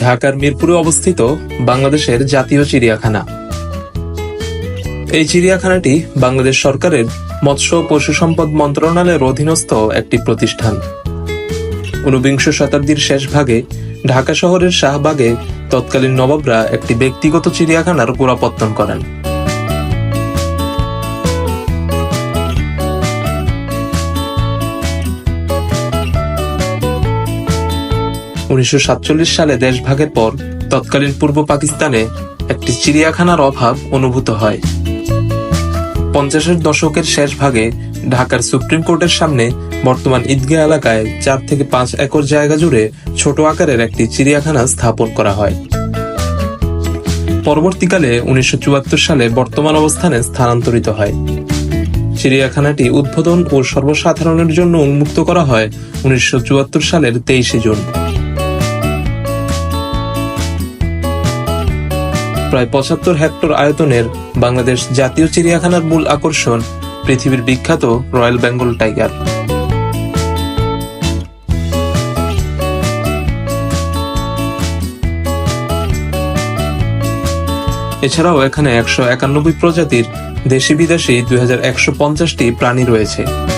ঢাকার মিরপুরে অবস্থিত বাংলাদেশের জাতীয় চিড়িয়াখানা। এই চিড়িয়াখানাটি বাংলাদেশ সরকারের মৎস্য পশু সম্পদ মন্ত্রণালয়ের অধীনস্থ একটি প্রতিষ্ঠান। ঊনবিংশ শতাব্দীর শেষ ভাগে ঢাকা শহরের শাহবাগে তৎকালীন নবাবরা একটি ব্যক্তিগত চিড়িয়াখানার গোড়াপত্তন করেন। উনিশশো সাতচল্লিশ সালে দেশভাগের পর তৎকালীন পূর্ব পাকিস্তানে একটি চিড়িয়াখানার অভাব অনুভূত হয়। পঞ্চাশের দশকের শেষ ভাগে ঢাকার সুপ্রিম কোর্টের সামনে বর্তমান ঈদগাহ এলাকায় চার থেকে পাঁচ একর জায়গা জুড়ে ছোট আকারের একটি চিড়িয়াখানা স্থাপন করা হয়। পরবর্তীকালে উনিশশো চুয়াত্তর সালে বর্তমান অবস্থানে স্থানান্তরিত হয়। চিড়িয়াখানাটি উদ্বোধন ও সর্বসাধারণের জন্য উন্মুক্ত করা হয় উনিশশো চুয়াত্তর সালের তেইশে জুন। প্রায় পঁচাত্তর হেক্টর আয়তনের বাংলাদেশ জাতীয় চিড়িয়াখানার মূল আকর্ষণ পৃথিবীর বিখ্যাত রয়্যাল বেঙ্গল টাইগার। এছাড়াও এখানে একশো একানব্বই প্রজাতির দেশি বিদেশি দুই প্রাণী রয়েছে।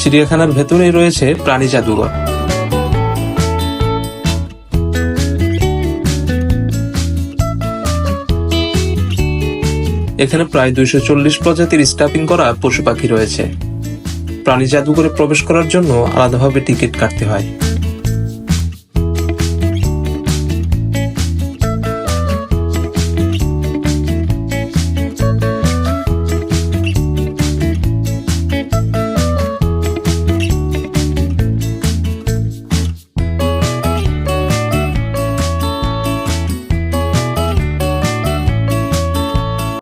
চিড়িয়াখানার ভেতরেই রয়েছে প্রাণী জাদুঘর। এখানে প্রায় দুইশো চল্লিশ প্রজাতির স্টাফিং করা পশু পাখি রয়েছে। প্রাণী জাদুঘরে প্রবেশ করার জন্য আলাদাভাবে টিকিট কাটতে হয়।